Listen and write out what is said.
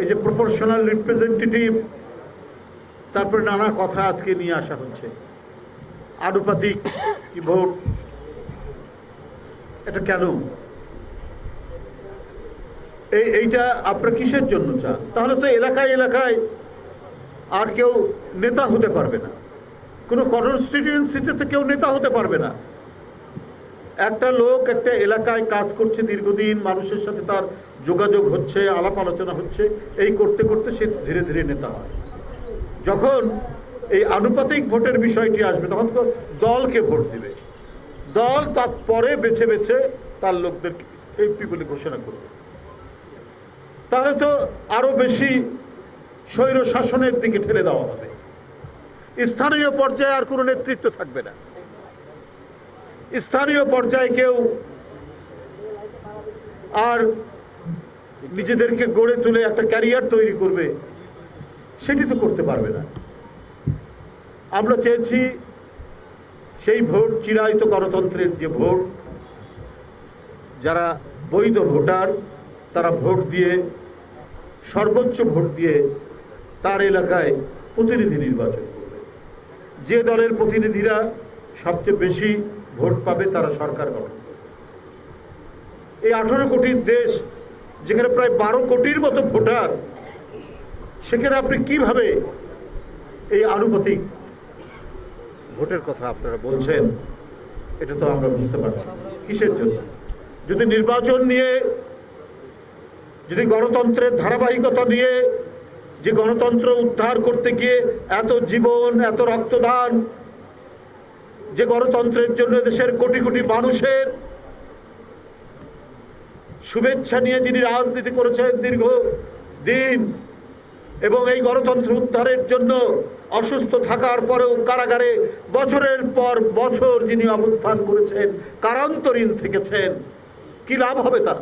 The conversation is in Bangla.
এই যে প্রপোর্শনাল রিপ্রেজেন্টেটিভ তারপরে নানা কথা আজকে নিয়ে আসা হচ্ছে। আনুপাতিক ভোট? এটা কেন? এই, এইটা আপনারা কিসের জন্য চান? তাহলে তো এলাকায় এলাকায় আর কেউ নেতা হতে পারবে না। কোনো কনস্টিটিউয়েন্সিতে তো কেউ নেতা হতে পারবে না। একটা লোক একটা এলাকায় কাজ করছে দীর্ঘদিন, মানুষের সাথে তার যোগাযোগ হচ্ছে, আলাপ আলোচনা হচ্ছে, এই করতে করতে সে ধীরে ধীরে নেতা হয়। যখন এই আনুপাতিক ভোটের বিষয়টি আসবে, তখন তো দলকে ভোট দিবে। দল তার পরে বেছে বেছে তার লোকদের এমপি বলে ঘোষণা করবে। তাহলে তো আরও বেশি স্বৈর শাসনের দিকে ঠেলে দেওয়া হবে। স্থানীয় পর্যায়ে আর কোনো নেতৃত্ব থাকবে না। স্থানীয় পর্যায়ে কেউ আর নিজেদেরকে গড়ে তুলে একটা ক্যারিয়ার তৈরি করবে, সেটি তো করতে পারবে না। আমরা চেয়েছি সেই ভোট, চিরায়ত গণতন্ত্রের যে ভোট, যারা বৈধ ভোটার, তারা ভোট দিয়ে, সর্বোচ্চ ভোট দিয়ে তার এলাকায় প্রতিনিধি নির্বাচন করবে। যে দলের প্রতিনিধিরা সবচেয়ে বেশি ভোট পাবে তারা সরকার গঠন এই আঠারো কোটির দেশ, যেখানে প্রায় বারো কোটির মতো ভোটার, সেখানে আপনি কীভাবে এই আনুপাতিক ভোটের কথা আপনারা বলছেন, এটা তো আমরা বুঝতে পারছি। কিসের জন্য যদি নির্বাচন নিয়ে, যদি গণতন্ত্রের ধারাবাহিকতা নিয়ে, যে গণতন্ত্র উদ্ধার করতে গিয়ে এত জীবন, এত রক্তদান যে গণতন্ত্রের জন্য দেশের কোটি কোটি মানুষের শুভেচ্ছা নিয়ে যিনি রাজনীতি করেছেন দীর্ঘ দিন এবং এই গণতন্ত্র উদ্ধারের জন্য অসুস্থ থাকার পরেও কারাগারে বছরের পর বছর যিনি অবস্থান করেছেন কারান্তরীণ থেকেছেন, কি লাভ হবে তা